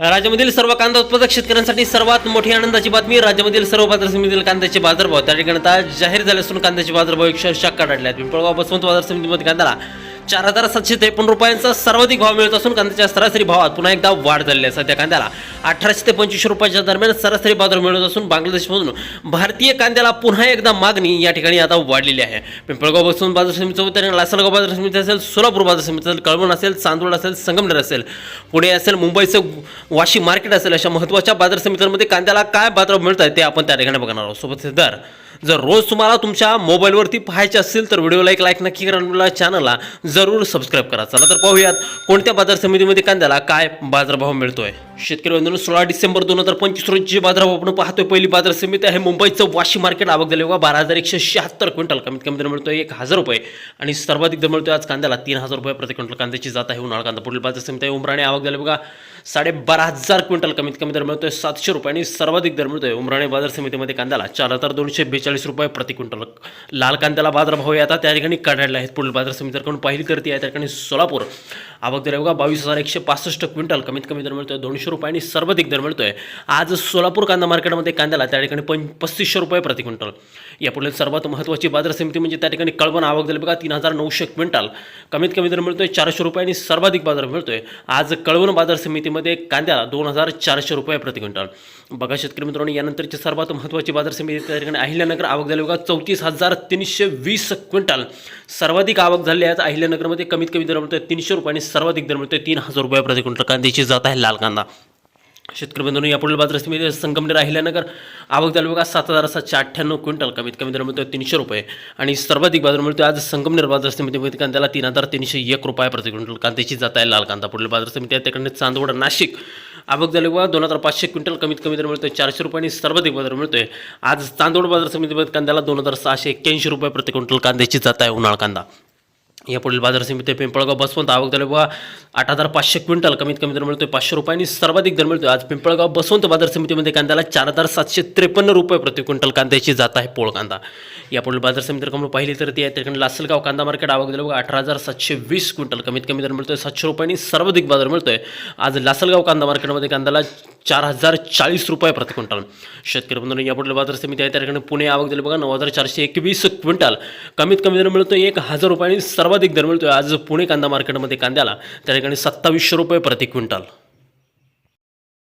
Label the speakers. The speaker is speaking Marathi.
Speaker 1: राज्यामधील सर्व कांदा उत्पादक शेतकऱ्यांसाठी सर्वात मोठी आनंदाची बातमी राज्यामधील सर्व बाजार समितीतील कांद्याचे बाजारभाव. त्या ठिकाणी आता जाहीर झाले असून कांद्याचे बाजारभाव अक्षरशः कडाडले आहेत. पिंपळगाव बसवंत बाजार समितीमध्ये कांद्याला चार हजार सातशे त्रेपन्न रुपयांचा सर्वाधिक भाव मिळत असून कांद्याच्या सरासरी भावात पुन्हा एकदा वाढ झालेली आहे. सध्या कांद्याला अठराशे ते पंचवीसशे रुपयाच्या दरम्यान सरासरी बाजार मिळत असून बांगलादेशमधून भारतीय कांद्याला पुन्हा एकदा मागणी या ठिकाणी आता वाढलेली आहे. पिंपळगाव बसून बाजार समितीचं त्याने लासलगाव बाजार समिती असेल सोलापूर बाजार समिती असेल कळवण असेल चांदोड असेल संगमनेर असेल पुणे असेल मुंबईचं वाशी मार्केट असेल अशा महत्त्वाच्या बाजार समित्यांमध्ये कांद्याला काय बाजार मिळत आहे ते आपण त्या ठिकाणी बघणार आहोत. सोबत दर जर रोज तुम्हाला तुमच्या मोबाईलवरती पाहायचे असतील तर व्हिडिओला एक लाईक नक्की करा चॅनलला जरूर सबस्क्राईब करा. चला तर पाहूयात कोणत्या बाजार समितीमध्ये कांद्याला काय बाजारभाव मिळतोय. शेतकरी बंधूंनो सोळा डिसेंबर दोन हजार पंचवीस रोजी बाजार आपण पाहतोय पहिली बाजार समिती आहे मुंबईचं वाशी मार्केट आवक झाले. बघा बारा हजार एकशे शहात्तर क्विंटल कमीत कमी दर मिळतोय एक हजार रुपये. आणि सर्वाधिक दर मिळतोय आज कांद्याला तीन हजार रुपये प्रति क्विंटल कांद्याची जात आहे. उन्हाळा कांदा पुढील बाजार समिती आहे. उमराणे आवक झाले. बघा साडेबारा हजार क्विंटल कमीत कमी दर मिळतोय सातशे रुपये. आणि सर्वाधिक दर मिळतोय उमराणे बाजार समितीमध्ये कांद्याला चार हजार दोनशे बेचाळीस रुपये प्रति क्विंटल. लाल कांद्याला बाजारभाव आहे आता. त्या ठिकाणी काढायला आहेत पुढील बाजार समिती. कोण पहिली तर ती आहे. त्या ठिकाणी सोलापूर आवक दर बघा बावीस हजार एकशे पासष्ट क्विंटल कमीत कमी दर मिळतोय दोनशे दोनशे आणि सर्वाधिक दर मिळतोय. आज सोलापूर कांदा मार्केटमध्ये कांद्याला त्या ठिकाणी पं पस्तीसशे रुपये प्रति क्विंटल. यापुढे सर्वात महत्त्वाची बाजार समिती म्हणजे त्या ठिकाणी कळवण आवक झाली. बघा तीन हजार नऊशे क्विंटल. कमीत कमी दर मिळतोय चारशे रुपयांनी सर्वाधिक बाजार मिळतोय. आज कळवण बाजार समितीमध्ये कांद्याला दोन हजार चारशे रुपये प्रति क्विंटल. बघा शेतकरी मित्रांनो यानंतरची सर्वात महत्त्वाची बाजार समिती त्या ठिकाणी अहिल्यानगर आवक झाली. बघा चौतीस हजार तीनशे वीस क्विंटल. सर्वाधिक आवक झाली आहे. अहिल्यानगरमध्ये कमीत कमी दर मिळतोय तीनशे रुपयांनी सर्वाधिक दर मिळतोय तीन हजार रुपये प्रति क्विंटल कांद्याची जात आहे लाल कांदा. शेतकरी बंधूंनी यापुढील बाजार समिती संगमनेर अहिल्यानगर आवक तालुका बघा सात हजार सातशे अठ्ठ्याण्णव क्विंटल कमीत कमी दर मिळतो तीनशे रुपये. आणि सर्वाधिक बाजार मिळतो आज संगमनेर बाजार समितीमध्ये कांद्याला तीन हजार तीनशे एक रुपये प्रति क्विंटल. कांद्याची जात आहे लाल कांदा. पुढील बाजार समिती आहे त्याकडे चांदवड नाशिक. आवक तालुका दोन हजार पाचशे क्विंटल कमीत कमी दर मिळतो चारशे रुपये आणि सर्वाधिक बाजार मिळतोय. आज चांदवड बाजार समितीमध्ये कांद्याला दोन हजार सहाशे एक्क्याऐंशी रुपये प्रति क्विंटल कांद्याची जात आहे उन्हाळ कांदा. या पुढील बाजार समिती पिंपळगाव बसवंत आवक झाले बघा. आठ हजार पाचशे क्विंटल कमीत कमी दर मिळतोय पाचशे रुपये आणि सर्वाधिक दर मिळतोय. आज पिंपळगाव बसवंत बाजार समितीमध्ये कांद्याला चार हजार सातशे त्रेपन्न रुपये प्रति क्विंटल कांद्याची जात आहे पोळ कांदा. या पुढील बाजार समिती रक्कम पाहिली तर ती आहे त्याकडे लासलगाव कांदा मार्केट आवक झाले बघा. अठरा हजार सातशे वीस क्विंटल कमीत कमी दर मिळतोय. सातशे रुपये आणि सर्वाधिक बाजार मिळतोय. आज लासलगाव कांदा मार्केटमध्ये कांद्याला चार हजार चाळीस रुपये प्रति क्विंटल. शेतकरी बंधूंनो यापुढील बाजार समिती आहे. त्या ठिकाणी पुणे आवक झाली बघा नऊ हजार चारशे एकवीस क्विंटल. कमीत कमी दर मिळतो एक हजार रुपये आणि सर्वाधिक दर मिळतोय आज पुणे कांदा मार्केटमध्ये कांद्याला. त्या ठिकाणी सत्तावीसशे रुपये प्रति क्विंटल.